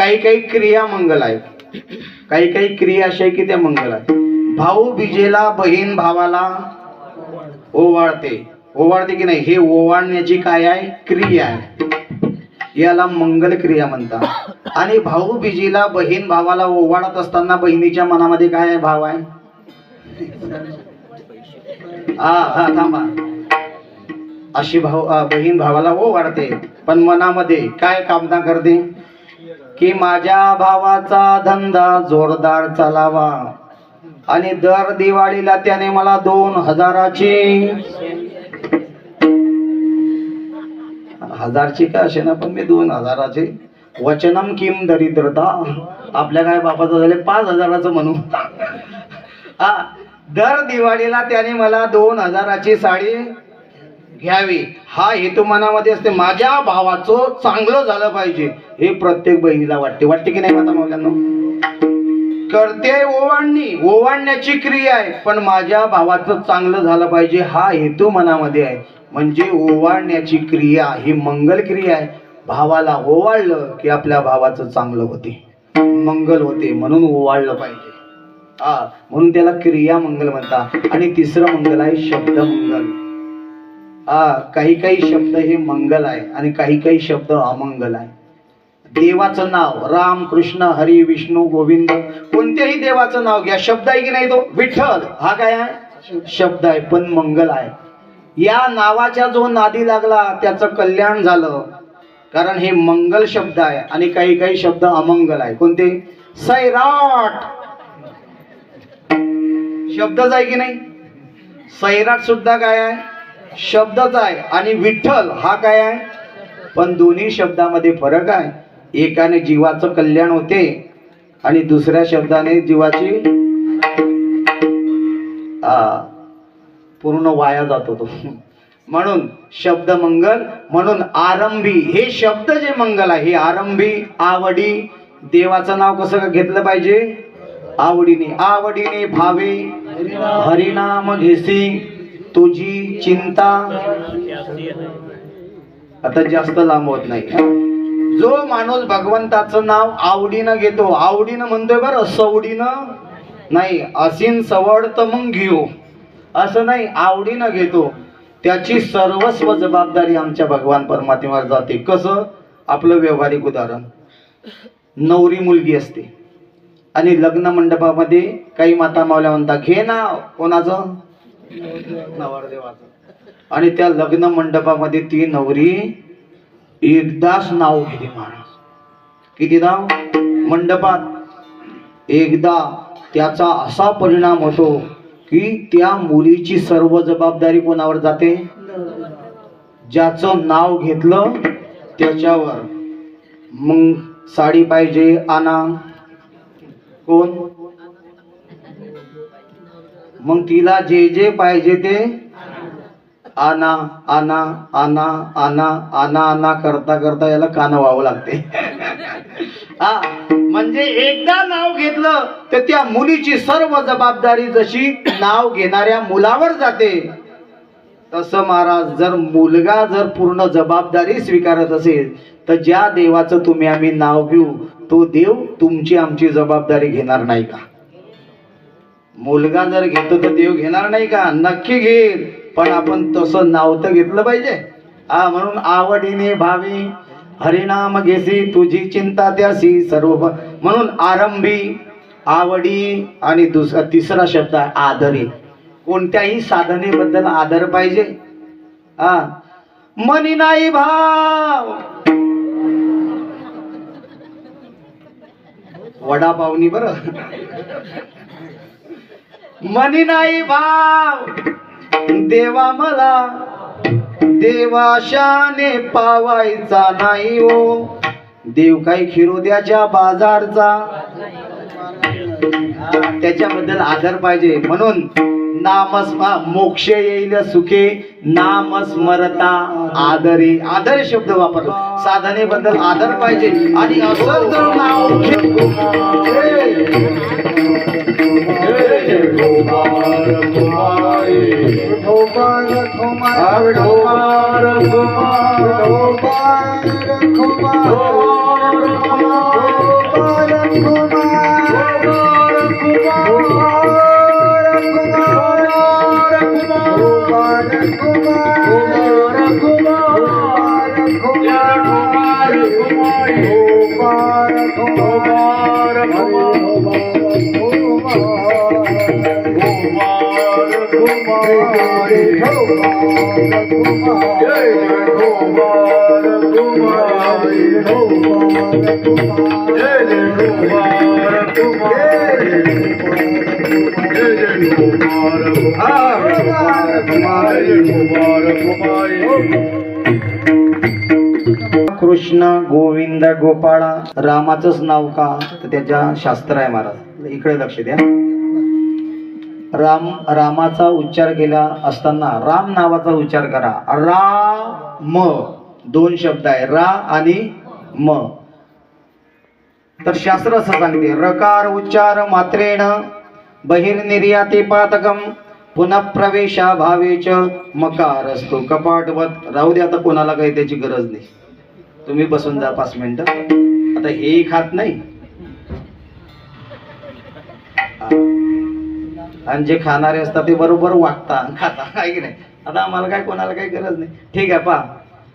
काही काही क्रिया मंगल आहेत. काही काही क्रिया अशा आहे की त्या मंगल आहेत. भाऊ बिजेला बहीण भावाला ओवाळते. ओवाळते की नाही? हे ओवाळण्याची काय आहे? क्रिया आहे. याला मंगल क्रिया म्हणतात. आणि भाऊ बिजीला बहीण भावाला ओवाळत असताना बहिणीच्या मनामध्ये काय आहे? भाव आहे? हा हा थांबा. अशी भाऊ बहीण भावाला ओवाळते पण मनामध्ये काय कामना करते? की माझ्या भावाचा धंदा जोरदार चालावा. आणि दर दिवाळीला त्याने मला दोन हजाराची हजारची काय असे ना पण मी दोन हजाराचे वचनम किम दरिद्रता. आपल्या काय बापाचं झाले? पाच हजाराचं म्हणू. हा दर दिवाळीला त्याने मला दोन हजाराची साडी घ्यावी. हा हेतू मनामध्ये असते. माझ्या भावाचं चांगलं झालं पाहिजे. हे प्रत्येक बहिणीला वाटते. वाटते की नाही माता मावल्यांना? करते ओवाळणी. ओवाळण्याची क्रिया आहे. पण माझ्या भावाचं चांगलं झालं पाहिजे. हा हेतू मनामध्ये आहे. म्हणजे ओवाळण्याची क्रिया ही मंगल क्रिया आहे. भावाला ओवाळलं की आपल्या भावाचं चांगलं होते. मंगल होते म्हणून ओवाळलं पाहिजे. हा म्हणून त्याला क्रिया मंगल म्हणतात. आणि तिसरं मंगल आहे शब्द मंगल. हा काही काही शब्द हे मंगल आहे आणि काही काही शब्द अमंगल आहे. देवाचं नाव राम कृष्ण हरी विष्णू गोविंद कोणत्याही देवाचं नाव घ्या. शब्द आहे की नाही तो? विठ्ठल. हा काय आहे? शब्द आहे पण मंगल आहे. या नावाच्या जो नादी लागला त्याचं कल्याण झालं. कारण हे मंगल शब्द आहे आणि काही काही शब्द अमंगल आहे. कोणते? सैराट. शब्दच आहे की नाही? सैराट सुद्धा काय आहे? शब्दच आहे आणि विठ्ठल हा काय आहे? पण दोन्ही शब्दामध्ये फरक आहे. एकाने जीवाचं कल्याण होते आणि दुसऱ्या शब्दाने जीवाची पूर्ण वाया जातो तो म्हणून शब्द मंगल म्हणून आरंभी हे शब्द जे मंगल आहे हे आरंभी आवडी देवाचं नाव कसं घेतलं पाहिजे? आवडीने. आवडीने भावे हरिनाम घेसी तुझी चिंता आता जास्त लांब होत नाही. जो माणूस भगवंताचं नाव आवडीनं घेतो आवडीनं म्हणतोय बरं सवडीनं नाही असीन सवड तर मग घेऊ. असं नाही आवडीनं घेतो. त्याची सर्वस्व जबाबदारी आमच्या भगवान परमात्म्यावर जाते. कसं? आपलं व्यवहारिक उदाहरण. नवरी मुलगी असते. आणि लग्न मंडपामध्ये काही माता मावल्या म्हणतात घे ना कोणाचं? नवरदेवाचं. आणि त्या लग्न मंडपामध्ये ती नवरी एकदाच नाव घेते महाराज. किती नाव? मंडपात. एकदा त्याचा असा परिणाम होतो की त्या मुलीची सर्व जबाबदारी कोणावर जाते? ज्याचं नाव घेतलं त्याच्यावर. मग साडी पाहिजे आणा. कोण? मग तिला जे जे पाहिजे ते आना आना आना आना आना आना करता करता याला कान व्हावं लागते. हा म्हणजे एकदा नाव घेतलं तर त्या मुलीची सर्व जबाबदारी जशी नाव घेणाऱ्या मुलावर जाते तसं महाराज जर मुलगा जर पूर्ण जबाबदारी स्वीकारत असेल तर ज्या देवाचं तुम्ही आम्ही नाव घेऊ तो देव तुमची आमची जबाबदारी घेणार नाही का? मुलगा जर घेतो तर देव घेणार नाही का? नक्की घेईल. पण आपण तसं नाव तर घेतलं पाहिजे. हा म्हणून आवडीने भावी हरिनाम घेसी तुझी चिंता त्यासी सर्व म्हणून आरंभी आवडी आणि दुसरा तिसरा शब्द आहे आदरी. कोणत्याही साधनेबद्दल आदर पाहिजे. हा मनी नाही भाव. वडापावनी बरं. मनी नाही भाव. देवा मला देवाशाने पावायचा नाही ओ देव काही खिरोद्याच्या बाजारचा. त्याच्याबद्दल आदर पाहिजे. म्हणून नामस्मा मोक्ष येईल सुखे नामस्मरता आदरे. आदर शब्द वापरतो साधनेबद्दल आदर पाहिजे. आणि असं जर नाव तेबर त कृष्ण गोविंद गोपाळा रामाचंच नाव का? तर त्याच्या शास्त्र आहे महाराज. इकडे लक्ष द्या. राम रामाचा उच्चार केला असताना राम नावाचा उच्चार करा. रा म दोन शब्द आहे. रा आणि म. तर शास्त्र असं सांगते. रकार उच्चार मात्रेण बहिर्निर्याते पातकम पुन्हा भावेच मकार असतो कपाटवत राहू दे आता कोणाला काही त्याची गरज नाही. तुम्ही बसून जा पाच मिनटं. आता हे खात नाही. आणि जे खाणारे असतात ते बरोबर वागता आणि खाता काय की नाही? आता आम्हाला काय कोणाला काही गरज नाही. ठीक आहे पा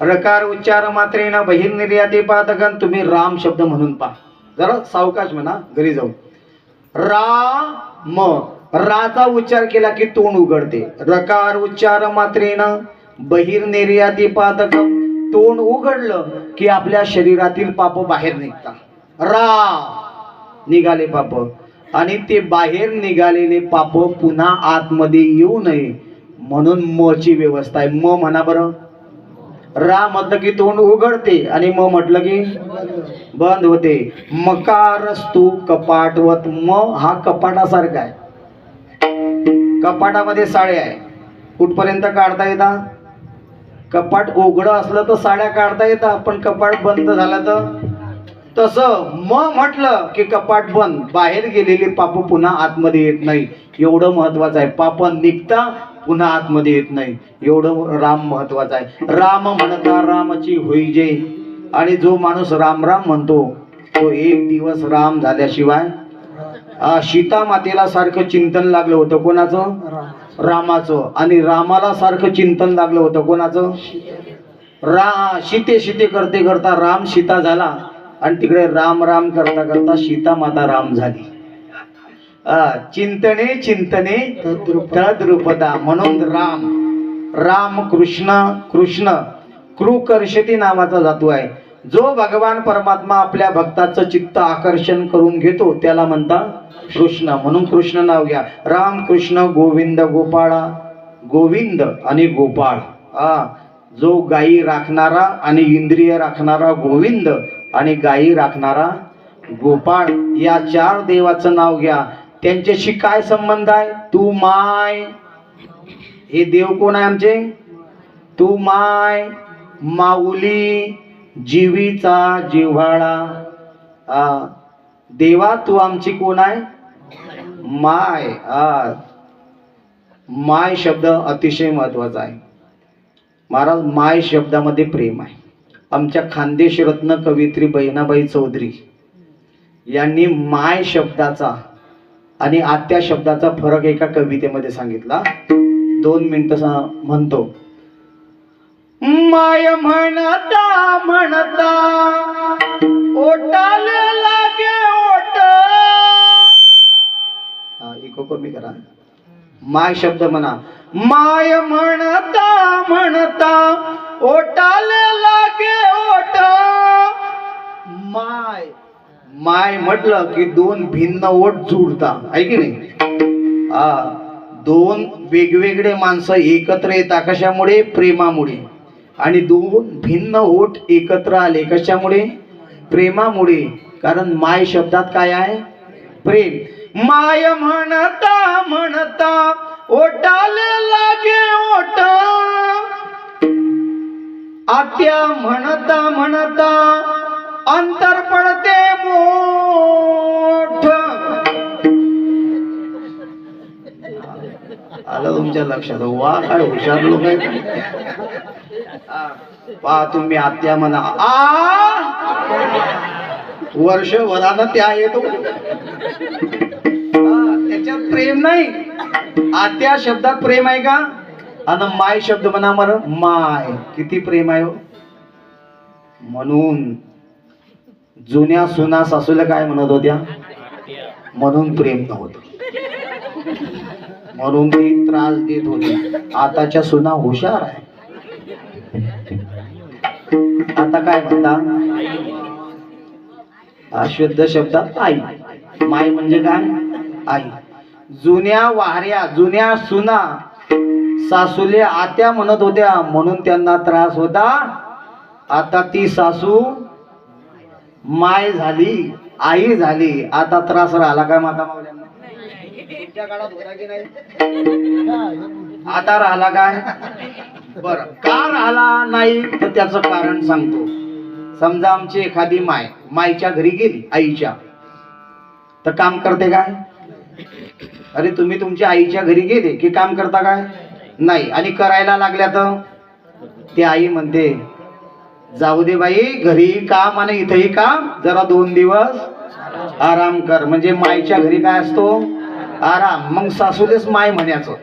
रकार उच्चार मात्रेना बहिर्निर्याते पातकन तुम्ही राम शब्द म्हणून पा जरा सावकाश म्हणा घरी जाऊन. रा म. राचा उच्चार केला की तोंड उघडते. रकार उच्चार मात्रेनं बहिर्निर्याती पातक तोंड उघडलं की आपल्या शरीरातील पाप बाहेर निघता रा. निघाले पाप. आणि ते बाहेर निघालेले पाप पुन्हा आतमध्ये येऊ नये. म्हणून मची व्यवस्था आहे. म म्हणा बरं. रा म्हटलं की तोंड उघडते आणि म म्हटलं की बंद होते. मकारस्तू कपाटवत म हा कपाटासारखा आहे. कपाटामध्ये साड्या आहे. कुठपर्यंत काढता येता? कपाट उघडं असलं तर साड्या काढता येतात पण कपाट बंद झालं तर? तसं म म्हटलं की कपाट बंद. बाहेर गेलेले पाप पुन्हा आतमध्ये येत नाही. एवढं महत्वाचं आहे. पाप निघता पुन्हा आतमध्ये येत नाही. एवढं राम महत्वाचं आहे. राम म्हणता रामची होई जे. आणि जो माणूस राम राम म्हणतो तो एक दिवस राम झाल्याशिवाय सीता मातेला सारखं चिंतन लागलं होतं. कोणाचं? रामाचं. आणि रामाला सारखं चिंतन लागलं होतं. कोणाचं? रा शिते शिते करते करता राम सीता झाला. आणि तिकडे राम राम करता करता सीता माता राम झाली. चिंतने चिंतने तद्रुपदा म्हणून राम राम कृष्ण कृष्ण कृकर्षती नावाचा जातो आहे. जो भगवान परमात्मा आपल्या भक्ताचं चित्त आकर्षण करून घेतो त्याला म्हणता कृष्ण. म्हणून कृष्ण नाव घ्या. राम कृष्ण गोविंद गोपाळा गोविंद आणि गोपाळ. आ जो गायी राखणारा आणि इंद्रिय राखणारा गोविंद आणि गायी राखणारा गोपाळ या चार देवाचं नाव घ्या. त्यांच्याशी काय संबंध आहे? तू माय. हे देव कोण आहे आमचे? तू माय. माऊली जीवीचा जिव्हाळा. देवा तू आमची कोण आहे? माय. आ माय शब्द अतिशय महत्त्वाचा आहे. महाराज माय शब्दामध्ये प्रेम आहे. आमच्या खानदेश रत्न कवित्री बहिणाबाई चौधरी यांनी माय शब्दाचा आणि आत्या शब्दाचा फरक एका कवितेमध्ये सांगितला. दोन मिनिटं म्हणतो. माय म्हणता म्हणता ओटाले लागे ओट. इको कमी करा. माय शब्द म्हणा. माय म्हणता म्हणता ओटाले लागे ओटा. माय. माय म्हटलं की दोन भिन्न ओट जुडता. आहे की नाही? हा दोन वेगवेगळे माणसं एकत्र येतात कशामुळे? प्रेमामुळे. आणि दोन भिन्न ओट एकत्र आले कशामुळे? प्रेमामुळे. कारण माय शब्दात काय आहे? प्रेम. माय म्हणता म्हणता ओटाले लागे ओटा. आत्या म्हणता म्हणता अंतर पडते मोठ. आलं तुमच्या लक्षात. वा काय हुशार लोक पहा तुम्ही आत्या म्हणा. आ! वर्षभरानं त्या येतो हो. त्याच्यात प्रेम नाही. आत्या शब्दात प्रेम आहे का? आणि माय शब्द म्हणा मर माय. किती प्रेम आहे हो? म्हणून जुन्या सुना सासूला काय म्हणत होत्या? म्हणून प्रेम नव्हतं. म्हणून ते त्रास देत होती. आताच्या सुना हुशार आहे. आता काय म्हणता? अशुद्ध शुद्ध शब्दात आई. माय म्हणजे काय? आई. जुन्या वाऱ्या जुन्या सुना सासूले आत्या म्हणत होत्या म्हणून त्यांना त्रास होता. आता ती सासू माय झाली आई झाली. आता त्रास राहिला काय माता आता राहिला काय? बर का राहिला नाही तर त्याचं कारण सांगतो. समजा आमची एखादी माय मायच्या घरी गेली आईच्या. तर काम करते काय? अरे तुम्ही तुमच्या आईच्या घरी गेले की काम करता काय? नाही. आणि करायला लागल्या तर? ती आई म्हणते जाऊ दे बाई घरी काम आणि इथंही काम. जरा दोन दिवस आराम कर. म्हणजे मायच्या घरी काय असतो? आराम. मग सासूलेच माय म्हणायचं.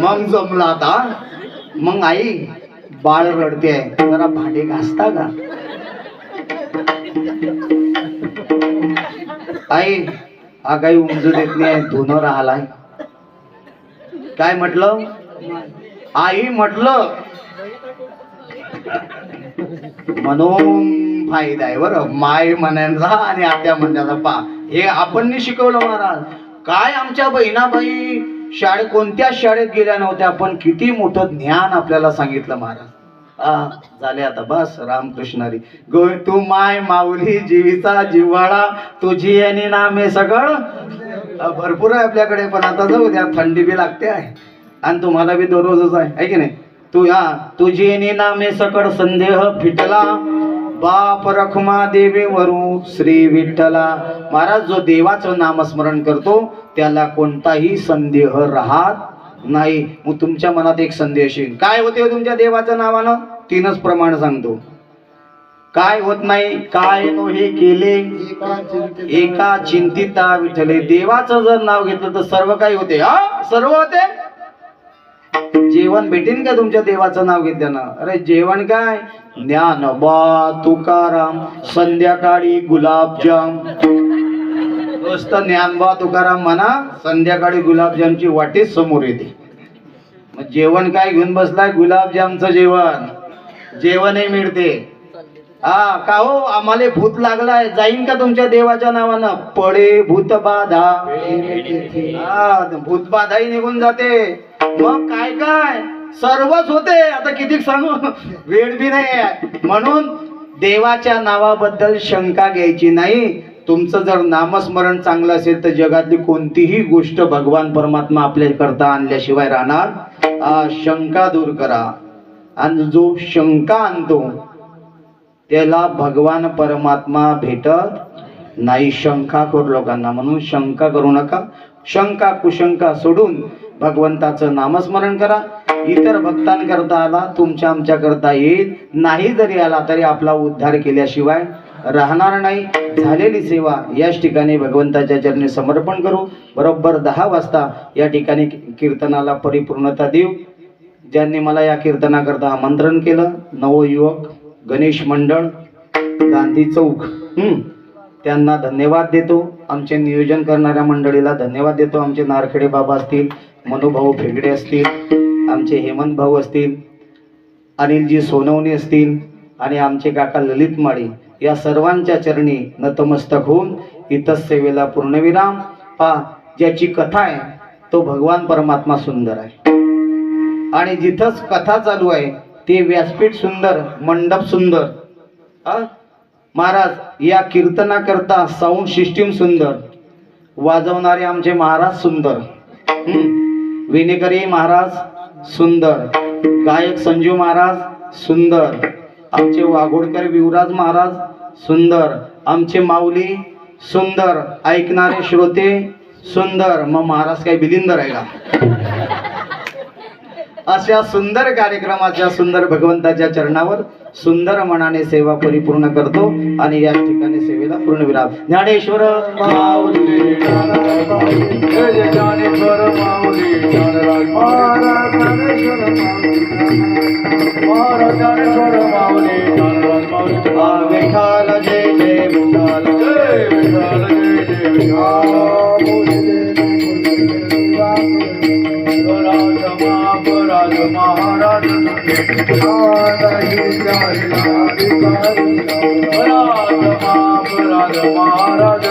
मग जमला आता. मग आई बाळ रडते जरा भांडे घासता का? आई हा काही उमजू देत नाही धुन राहिलाय. काय म्हटलं? आई म्हटलं म्हणून फायदा आहे बरं. माय म्हणायचा आणि आत्या म्हणण्याचा पा हे आपण शिकवलं महाराज. काय आमच्या बहिणाबाई शाळे कोणत्या शाळेत गेल्या नव्हत्या पण किती मोठं ज्ञान आपल्याला सांगितलं महाराज. हा झाले आता बस रामकृष्णारी. गो तू माय माऊली जीवीचा जिव्हाळा तुझी आणि नामे सगळं. भरपूर आहे आपल्याकडे पण आता जाऊ द्या थंडी बी लागते आहे. आणि तुम्हाला बी दररोजच आहे आहे की नाही? तू हा तुझी आणि नामे सकळ संदेह फिटला. बाप रखमा देवी वरू श्री विठ्ठला. महाराज जो देवाचं नामस्मरण करतो त्याला कोणताही संदेह राहत नाही मग तुमच्या मनात एक संदेश येईल. काय होते हो तुमच्या देवाच्या नावानं? तीनच प्रमाण सांगतो. काय होत नाही काय नो हे केले एका चिंतिता विठले देवाचं जर नाव घेतलं तर सर्व काही होते. हा? सर्व होते? जेवण भेटेन का तुमच्या देवाचं नाव घेतल्यानं अरे जेवण काय? ज्ञान बा तुकाराम संध्याकाळी गुलाबजाम. नुसतं ज्ञानबा तुकाराम म्हणा संध्याकाळी गुलाबजामची वाटी समोर येते. मग जेवण काय घेऊन बसलाय? गुलाबजामचं जेवण. जेवणही मिळते. हा का हो? आम्हाला भूत लागलाय. जाईन का तुमच्या देवाच्या नावानं? पळे भूत बाधा. हा भूत बाधाही निघून जाते. मग काय काय? सर्वच होते. आता किती सांगू? वेळ बी नाही म्हणून देवाच्या नावाबद्दल शंका घ्यायची नाही. तुमचं जर नामस्मरण चांगलं असेल तर जगातली कोणतीही गोष्ट भगवान परमात्मा आपल्या करता आणल्याशिवाय राहणार. शंका दूर करा. आणि जो शंका आणतो त्याला भगवान परमात्मा भेटत नाही. शंका करू लोकांना म्हणून शंका करू नका. शंका कुशंका सोडून भगवंताचं नामस्मरण करा. इतर भक्तांकरता आला तुमच्या आमच्या करता येईल. नाही जरी आला तरी आपला उद्धार केल्याशिवाय राहणार नाही. झालेली सेवा याच ठिकाणी भगवंताच्या चरणी समर्पण करू. बरोबर दहा वाजता या ठिकाणी कीर्तनाला परिपूर्णता देऊ. ज्यांनी मला या कीर्तनाकरता आमंत्रण केलं नवयुवक गणेश मंडळ गांधी चौक त्यांना धन्यवाद देतो. आमचे नियोजन करणाऱ्या मंडळीला धन्यवाद देतो. आमचे नारखेडे बाबा असतील मनुभाऊ फेगडे असतील आमचे हेमंत भाऊ असतील अनिलजी सोनवणे असतील आणि आमचे काका ललित माळी या सर्वांच्या चरणी नतमस्तक होऊन इथंच सेवेला पूर्णविराम. पा ज्याची कथा आहे तो भगवान परमात्मा सुंदर आहे. आणि जिथंच कथा चालू आहे ते व्यासपीठ सुंदर मंडप सुंदर. हा? महाराज या कीर्तनाकरता साऊंड सिस्टीम सुंदर. वाजवणारे आमचे महाराज सुंदर. विनेकरी महाराज सुंदर. गायक संजू महाराज सुंदर. आमचे वाघोडकर विवराज महाराज सुंदर. आमचे माऊली सुंदर. ऐकणारे श्रोते सुंदर. मग महाराज काय बिलिंदर आहे का? अशा सुंदर कार्यक्रमाच्या सुंदर भगवंताच्या चरणावर सुंदर मनाने सेवा परिपूर्ण करतो आणि या ठिकाणी सेवेला पूर्ण विराम. ज्ञानेश्वर जय जय राज महाराज राज महाराज राज महाराज महाराज